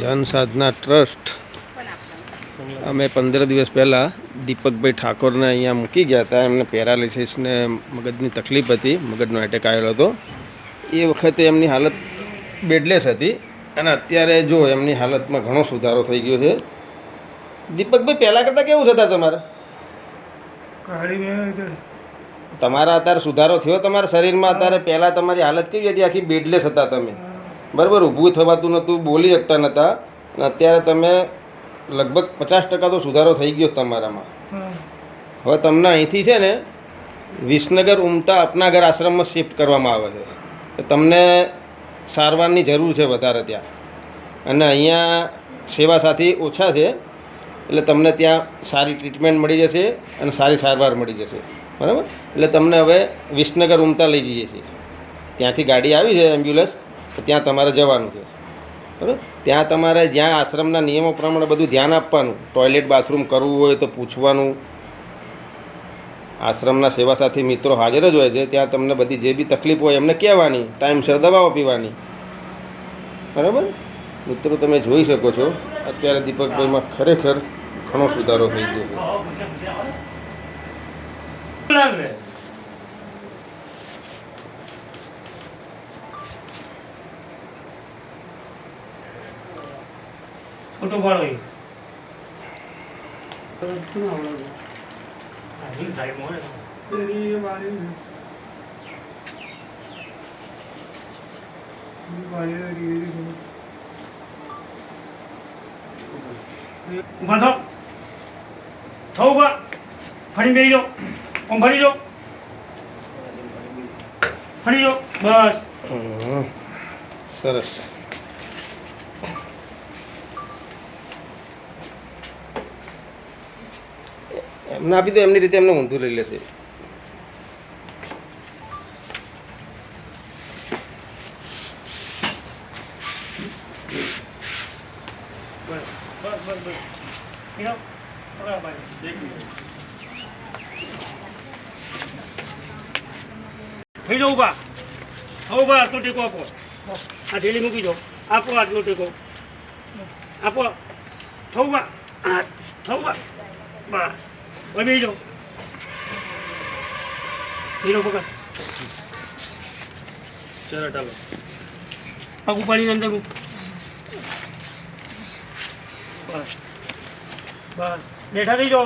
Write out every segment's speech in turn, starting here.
જન સાધના ટ્રસ્ટ. અમે પંદર દિવસ પહેલાં દીપકભાઈ ઠાકોરને અહીંયા મૂકી ગયા હતા. એમને પેરાલિસિસ ને મગજની તકલીફ હતી. મગજનો એટેક આવેલો હતો. એ વખતે એમની હાલત બેડલેસ હતી. અને અત્યારે જો એમની હાલતમાં ઘણો સુધારો થઈ ગયો છે. દીપકભાઈ, પહેલાં કરતાં કેવું અત્યારે તમારે? તમારા અત્યારે સુધારો થયો? તમારા શરીરમાં અત્યારે પહેલાં તમારી હાલત કેવી હતી? આખી બેડલેસ હતા તમે. બરાબર ઊભું થવાતું નહોતું બોલી શકતા નહોતા. અત્યારે તમે લગભગ પચાસ ટકા તો સુધારો થઈ ગયો તમારામાં. હવે તમને અહીંથી છે ને વિસનગર ઉમતા અપનાગર આશ્રમમાં શિફ્ટ કરવામાં આવે છે. તમને સારવારની જરૂર છે વધારે ત્યાં. અને અહીંયા સેવા સાથી ઓછા છે એટલે તમને ત્યાં સારી ટ્રીટમેન્ટ મળી જશે અને સારી સારવાર મળી જશે. બરાબર? એટલે તમને હવે વિસનગર ઉમતા લઈ જઈએ છીએ. ત્યાંથી ગાડી આવી છે એમ્બ્યુલન્સ તો ત્યાં તમારે જવાનું છે. બરાબર? ત્યાં તમારે જ્યાં આશ્રમના નિયમો પ્રમાણે બધું ધ્યાન આપવાનું. ટોયલેટ બાથરૂમ કરવું હોય તો પૂછવાનું. આશ્રમના સેવા સાથી મિત્રો હાજર જ હોય છે. ત્યાં તમને બધી જે બી તકલીફ હોય એમને કહેવાની. ટાઈમસર દવાઓ પીવાની. બરાબર? મિત્રો, તમે જોઈ શકો છો. અત્યારે દીપકભાઈમાં ખરેખર ઘણો સુધારો થઈ ગયો છે. લાગે. ફોટો પાડો એ. આ હિલ સાઈડમાં હોય ને. ઊભા થાઓ. થાઓ ઊભા. ફરીને બેસી જાઓ. આમ ફરી જાઓ. ફરી જાઓ. બસ. હમ. સરસ એમને આપી દો એમની રીતે એમને ઊંધું લઈ લેશે. થઈ જાઉં ઊભા. થાઓ ઊભા, આટલો ટેકો આપો. આ થેલી મૂકી દો. આપો આટલો ટેકો. આપો. થવું બા થવું બા. બસ. હવે બેસી જાઓ. હીરો પકડ. ચલો ચાલો. પગ ઉપાડીને અંદર બસ. બસ. બેઠા થઈ જાઓ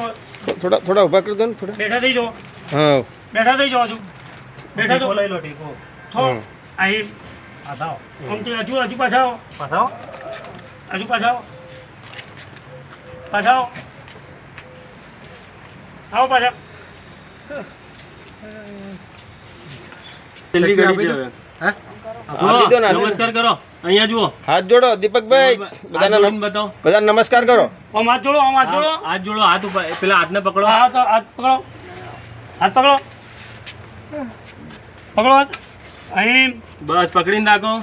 થોડા થોડા ઊભા કરી દો ને થોડા. બેઠા થઈ જાઓ. હા. બેઠા થઈ જાઓ હજુ. બેઠા તો બોલાઈ લો ટીકો થો હમ. અહીં થાવ હજુ હજુ પાછા આવો. પાછાઓ હજુ પાછા આવો. પાછા આવો. આવો પાછા. જલ્દી કરી દે. હે. નમસ્કાર કરો. અહીંયા જુઓ. હાથ જોડો દીપકભાઈ. બધાને નમ- બતાવો. બધાને નમસ્કાર કરો. આમ હાથ જોડો આમ હાથ જોડો. હાથ જોડો હાથ ઉપર પેલા હાથને પકડો. હાથ હાથ પકડો. હાથ પકડો. પકડો હાથ. અહીં. બસ પકડીને રાખો.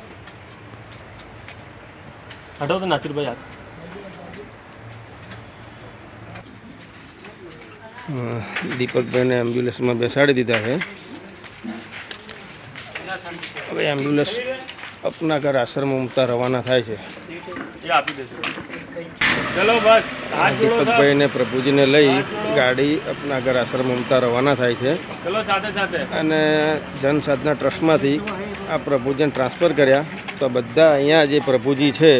હટો તો નાસિરભાઈ હાથ. દીપકભાઈને એમ્બ્યુલન્સમાં બેસાડી દીધા છે. હવે એમ્બ્યુલન્સ અપનાગર આશ્રમ ઉમતા રવાના થાય છે. દીપકભાઈને પ્રભુજીને લઈ ગાડી અપનાગર આશ્રમ ઉમતા રવાના થાય છે. અને જન સાધના ટ્રસ્ટમાંથી આ પ્રભુજીને ટ્રાન્સફર કર્યા. તો બધા અહીંયા જે પ્રભુજી છે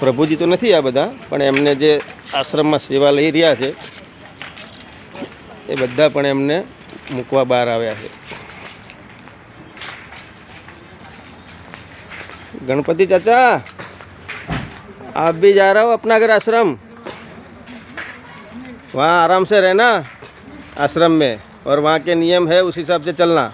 પ્રભુજી તો નથી આ બધા પણ એમને જે આશ્રમમાં સેવા લઈ રહ્યા છે એ બધા પણ એમને મૂકવા બહાર આવ્યા છે गणपति चाचा आप भी जा रहे हो अपना घर आश्रम वहाँ आराम से रहना आश्रम में और वहाँ के नियम है उस हिसाब से चलना